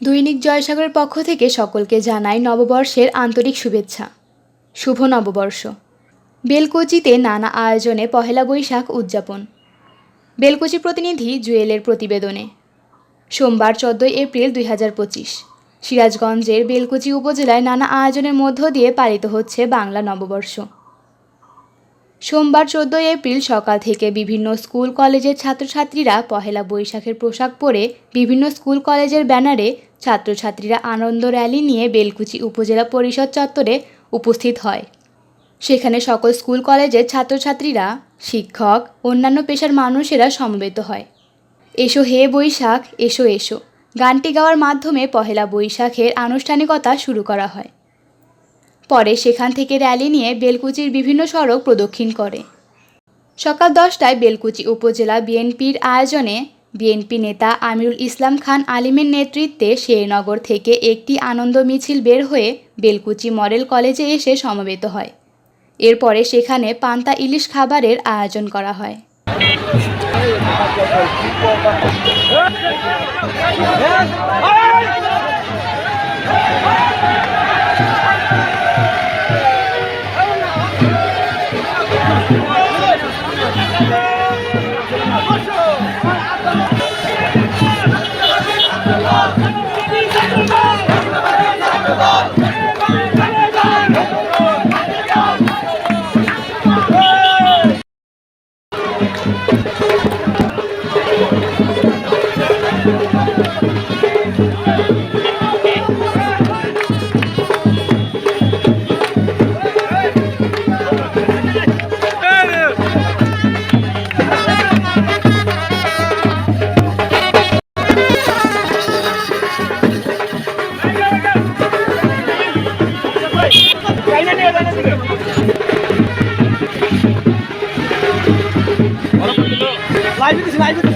দৈনিক জয়সাগরের পক্ষ থেকে সকলকে জানাই নববর্ষের আন্তরিক শুভেচ্ছা। শুভ নববর্ষ। বেলকুচিতে নানা আয়োজনে পহেলা বৈশাখ উদযাপন। বেলকুচি প্রতিনিধি জুয়েলের প্রতিবেদনে। সোমবার চোদ্দোই এপ্রিল দুই হাজার পঁচিশ, সিরাজগঞ্জের বেলকুচি উপজেলায় নানা আয়োজনের মধ্য দিয়ে পালিত হচ্ছে বাংলা নববর্ষ। সোমবার চোদ্দোই এপ্রিল সকাল থেকে বিভিন্ন স্কুল, কলেজের ছাত্রছাত্রীরা পহেলা বৈশাখের পোশাক পরে বিভিন্ন স্কুল, কলেজের ব্যানারে ছাত্রছাত্রীরা আনন্দ র্যালি নিয়ে বেলকুচি উপজেলা পরিষদ চত্বরে উপস্থিত হয়। সেখানে সকল স্কুল, কলেজের ছাত্রছাত্রীরা, শিক্ষক, অন্যান্য পেশার মানুষেরা সমবেত হয়। এসো হে বৈশাখ, এসো এসো। গানটি গাওয়ার মাধ্যমে পহেলা বৈশাখের আনুষ্ঠানিকতা শুরু করা হয়। পরে সেখান থেকে র্যালি নিয়ে বেলকুচির বিভিন্ন সড়ক প্রদক্ষিণ করে। সকাল দশটায় বেলকুচি উপজেলা বিএনপির আয়োজনে বিএনপি নেতা আমিরুল ইসলাম খান আলিমের নেতৃত্বে শেরনগর থেকে একটি আনন্দ মিছিল বের হয়ে বেলকুচি মডেল কলেজে এসে সমবেত হয়। এরপরে সেখানে পান্তা ইলিশ খাবারের আয়োজন করা হয়। লাইভে দিছি কিছু দিছি।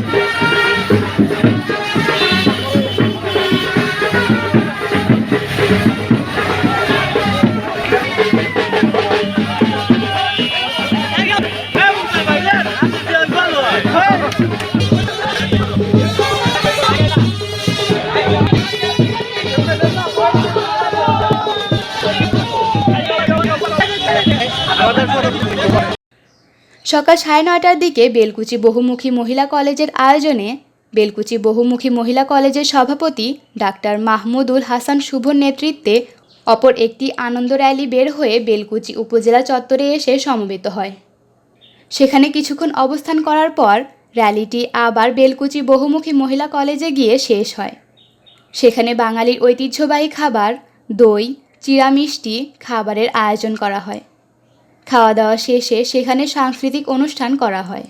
সকাল সাড়ে নয়টার দিকে বেলকুচি বহুমুখী মহিলা কলেজের আয়োজনে বেলকুচি বহুমুখী মহিলা কলেজের সভাপতি ডাক্তার মাহমুদুল হাসান শুভর নেতৃত্বে অপর একটি আনন্দ র্যালি বের হয়ে বেলকুচি উপজেলা চত্বরে এসে সমবেত হয়। সেখানে কিছুক্ষণ অবস্থান করার পর র্যালিটি আবার বেলকুচি বহুমুখী মহিলা কলেজে গিয়ে শেষ হয়। সেখানে বাঙালির ঐতিহ্যবাহী খাবার, দই চিরা মিষ্টি খাবারের আয়োজন করা হয়। খাওয়া দাওয়া শেষে সেখানে সাংস্কৃতিক অনুষ্ঠান করা হয়।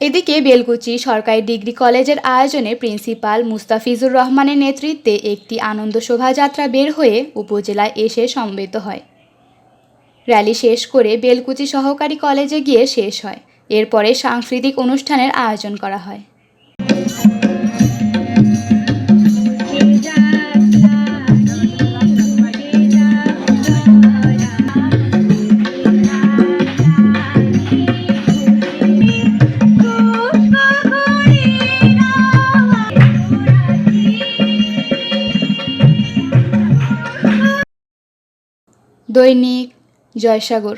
এদিকে বেলকুচি সরকারি ডিগ্রি কলেজের আয়োজনে প্রিন্সিপাল মুস্তাফিজুর রহমানের নেতৃত্বে একটি আনন্দ শোভাযাত্রা বের হয়ে উপজেলায় এসে সমবেত হয়। র্যালি শেষ করে বেলকুচি সহকারী কলেজে গিয়ে শেষ হয়। এরপরে সাংস্কৃতিক অনুষ্ঠানের আয়োজন করা হয়। দৈনিক জয়সাগর।